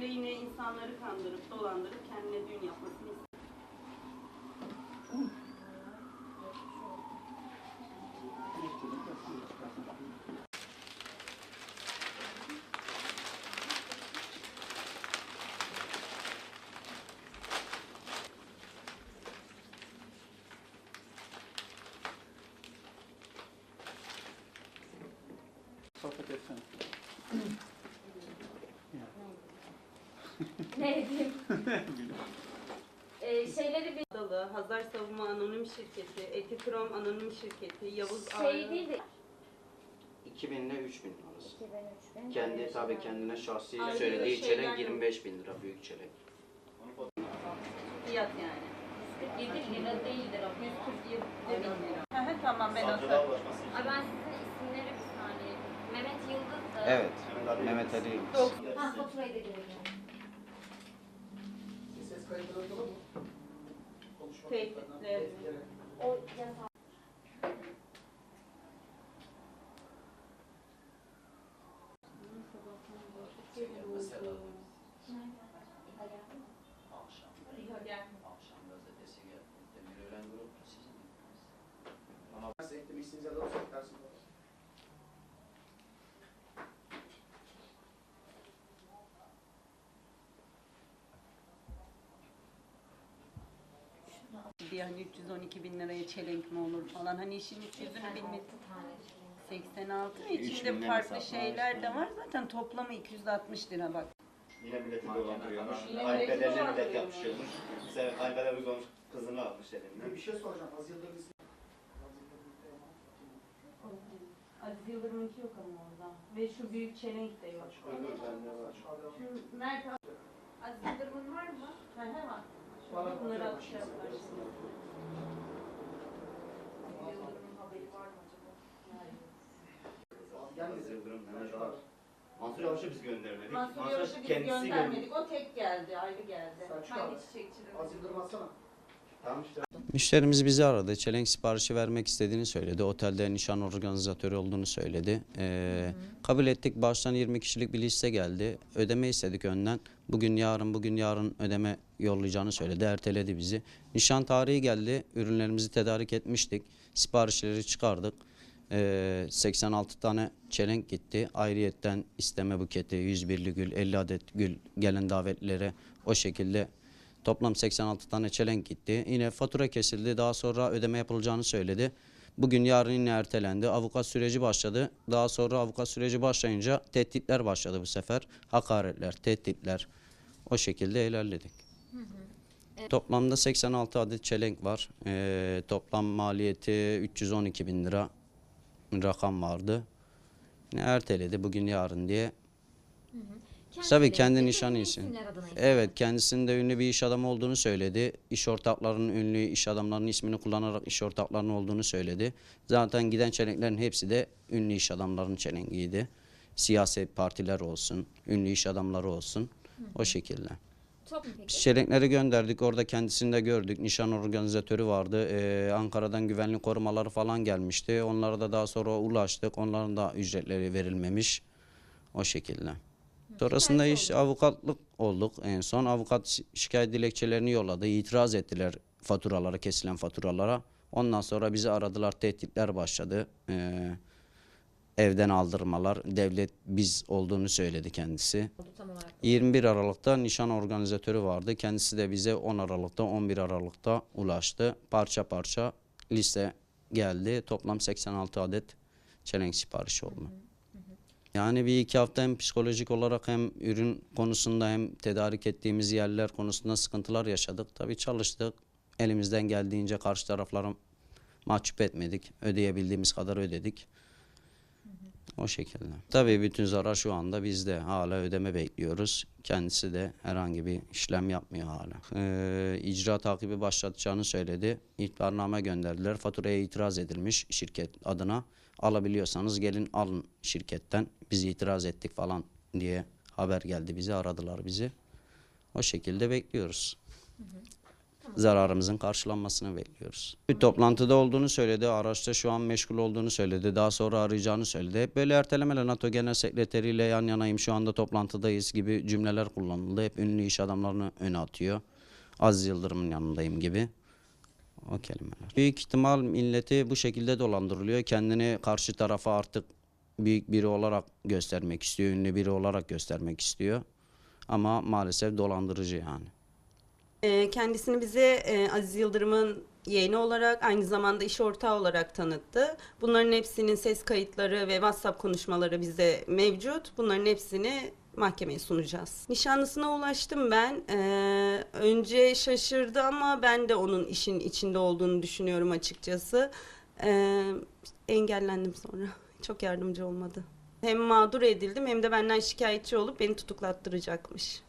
Böyle yine insanları kandırıp dolandırıp kendine düğün yapmasını istiyor. Sohbet etsene. Ne diyeyim? ee, şeyleri bir Dalı, Hazar Savunma Anonim Şirketi, Etikrom Anonim Şirketi, Yavuz şey Ağrı- değil de 2000 ile 3000 arası. 2003 bin. Kendi tabii kendine şahsi Ayrı söylediği şeyler çelenk yok. 25 bin lira büyük çelenk. fiyat yani. 147 lira değildir o. 147 bin lira. Hı hı, tamam ben Savcılığa atarım. ulaşması için. Ay ben sizin isimleri bir saniye. Mehmet Yıldız da. Evet. Mehmet Ali Mehmet Ali Yıldız. Ha faturayı da gerekiyor. Konuşmak Tehditler. O yasa. Akşam. Akşam gazetesi geldi. Demir öğlen grup sizin. Ama ben size eklemek istediğiniz yerler Bir hani 312 bin liraya çelenk mi olur falan. Hani işin iç yüzünü 86 bilmek. tane. 86 ve içinde binden farklı hesaplar şeyler de işte. var. Zaten toplamı 260 lira bak. Yine milleti dolandırıyormuş. Yine milleti Kayınpederle millet dolandırıyormuş. yapışıyormuş. Kayınpeder bir olmuş kızını almış elinden. bir şey soracağım. Az yıldır biz... Aziz Yıldırım'ınki yok ama orada. Ve şu büyük çelenk de yok. Öbür bende var. Şu Mert Aziz Yıldırım'ın var mı? He he var. Bunları başınıza. şimdi. Aziz Yıldırım, Mehmet Ağar. Mansur Yavaş'ı biz göndermedik. Mansur Yavaş'ı biz kendisi göndermedik. O tek geldi, ayrı geldi. Selçuk Hangi abi. çiçekçiden? Az yıldır atsana. Müşterimiz bizi aradı. Çelenk siparişi vermek istediğini söyledi. Otelde nişan organizatörü olduğunu söyledi. Ee, kabul ettik. Baştan 20 kişilik bir liste geldi. Ödeme istedik önden. Bugün yarın bugün yarın ödeme yollayacağını söyledi. Erteledi bizi. Nişan tarihi geldi. Ürünlerimizi tedarik etmiştik. Siparişleri çıkardık. Ee, 86 tane çelenk gitti. Ayrıyetten isteme buketi, 101'li gül, 50 adet gül gelen davetlilere o şekilde Toplam 86 tane çelenk gitti. Yine fatura kesildi. Daha sonra ödeme yapılacağını söyledi. Bugün yarın yine ertelendi. Avukat süreci başladı. Daha sonra avukat süreci başlayınca tehditler başladı bu sefer. Hakaretler, tehditler. O şekilde ilerledik. Toplamda 86 adet çelenk var. Ee, toplam maliyeti 312 bin lira rakam vardı. Yine erteledi bugün yarın diye. Tabii kendi nişanı için. Evet kendisinin de ünlü bir iş adamı olduğunu söyledi. İş ortaklarının ünlü iş adamlarının ismini kullanarak iş ortaklarının olduğunu söyledi. Zaten giden çelenklerin hepsi de ünlü iş adamlarının çelenkiydi. Siyasi partiler olsun, ünlü iş adamları olsun. O şekilde. Top mu Biz peki? çelenkleri gönderdik. Orada kendisini de gördük. Nişan organizatörü vardı. Ee, Ankara'dan güvenlik korumaları falan gelmişti. Onlara da daha sonra ulaştık. Onların da ücretleri verilmemiş. O şekilde. Sonrasında iş avukatlık olduk en son. Avukat şi- şikayet dilekçelerini yolladı. İtiraz ettiler faturalara, kesilen faturalara. Ondan sonra bizi aradılar. Tehditler başladı. Ee, evden aldırmalar. Devlet biz olduğunu söyledi kendisi. Oldu tam olarak. 21 Aralık'ta nişan organizatörü vardı. Kendisi de bize 10 Aralık'ta 11 Aralık'ta ulaştı. Parça parça liste geldi. Toplam 86 adet çelenk siparişi oldu. Yani bir iki hafta hem psikolojik olarak hem ürün konusunda hem tedarik ettiğimiz yerler konusunda sıkıntılar yaşadık. Tabii çalıştık. Elimizden geldiğince karşı tarafları mahcup etmedik. Ödeyebildiğimiz kadar ödedik. O şekilde. Tabii bütün zarar şu anda bizde. Hala ödeme bekliyoruz. Kendisi de herhangi bir işlem yapmıyor hala. Ee, icra takibi başlatacağını söyledi. İhbarname gönderdiler. Faturaya itiraz edilmiş şirket adına. Alabiliyorsanız gelin alın şirketten. Biz itiraz ettik falan diye haber geldi bize. Aradılar bizi. O şekilde bekliyoruz. Zararımızın karşılanmasını bekliyoruz. Bir toplantıda olduğunu söyledi, araçta şu an meşgul olduğunu söyledi, daha sonra arayacağını söyledi. Hep böyle ertelemeler NATO Genel Sekreteriyle ile yan yanayım şu anda toplantıdayız gibi cümleler kullanıldı. Hep ünlü iş adamlarını öne atıyor. Aziz Yıldırım'ın yanındayım gibi. O kelimeler. Büyük ihtimal milleti bu şekilde dolandırılıyor. Kendini karşı tarafa artık büyük biri olarak göstermek istiyor, ünlü biri olarak göstermek istiyor. Ama maalesef dolandırıcı yani. Ee, Kendisini bize e, Aziz Yıldırım'ın yeğeni olarak aynı zamanda iş ortağı olarak tanıttı. Bunların hepsinin ses kayıtları ve WhatsApp konuşmaları bizde mevcut. Bunların hepsini mahkemeye sunacağız. Nişanlısına ulaştım ben. Ee, önce şaşırdı ama ben de onun işin içinde olduğunu düşünüyorum açıkçası. Ee, engellendim sonra. Çok yardımcı olmadı. Hem mağdur edildim hem de benden şikayetçi olup beni tutuklattıracakmış.